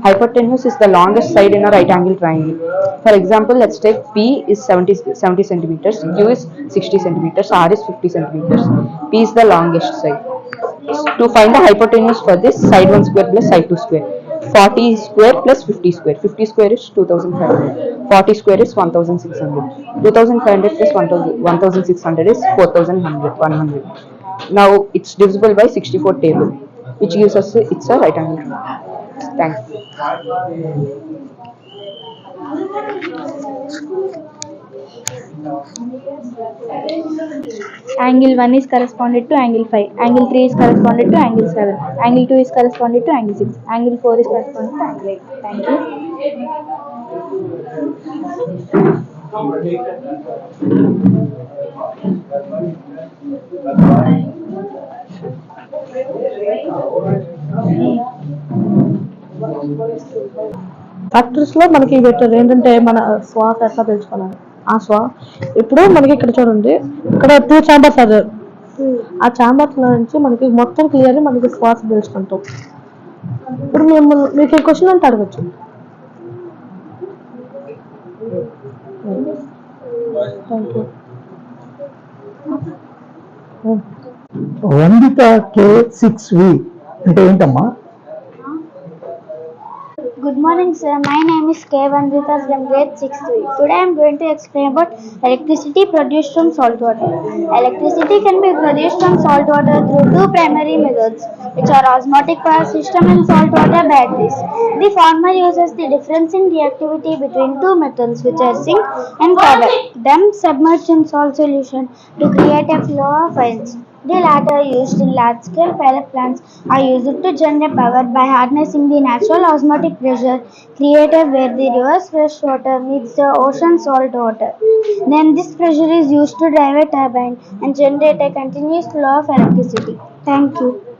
Hypotenuse is the longest side in a right angle triangle. For example, let's take P is 70, 70 centimeters, Q is 60 centimeters, R is 50 centimeters. P is the longest side. To find the hypotenuse for this, side 1 square plus side 2 square. 40 square plus 50 square. 50 square is 2500. 40 square is 1600. 2500 plus 1000 1600 is 4100. 100. Now it's divisible by 64 table, which gives us it's a right angle. Thanks. Angle 1 is corresponded to angle 5. Angle 3 is corresponded to angle 7. Angle 2 is corresponded to angle 6. Angle 4 is corresponded to angle 8. Thank you. ఫ్యాక్టరీస్లో మనకి పెట్టారు ఏంటంటే మన శ్వాస ఎట్లా తెలుసుకోవాలి? ఆ శ్వా ఇప్పుడు మనకి ఇక్కడ చూడండి ఇక్కడ టూ ఛాంబర్స్ అది ఆ ఛాంబర్స్లో నుంచి మనకి మొత్తం క్లియర్ మనకి శ్వాస తెలుసుకుంటాం. ఇప్పుడు మేము మీకు ఈ క్వశ్చన్ అంటే అడగచ్చు. వందిత కే సిక్స్ వి అంటే ఏంటమ్మా? Good morning, sir. My name is K. Vandita from grade 6th. Today I am going to explain about electricity produced from salt water. Electricity can be produced from salt water through two primary methods, which are osmotic power system and salt water batteries. The former uses the difference in reactivity between two metals, which are zinc and copper, then submerged in salt solution to create a flow of ions. The latter used in large-scale pilot plants are used to generate power by harnessing the natural osmotic pressure created where the reverse fresh water meets the ocean salt water. Then this pressure is used to drive a turbine and generate a continuous flow of electricity. Thank you.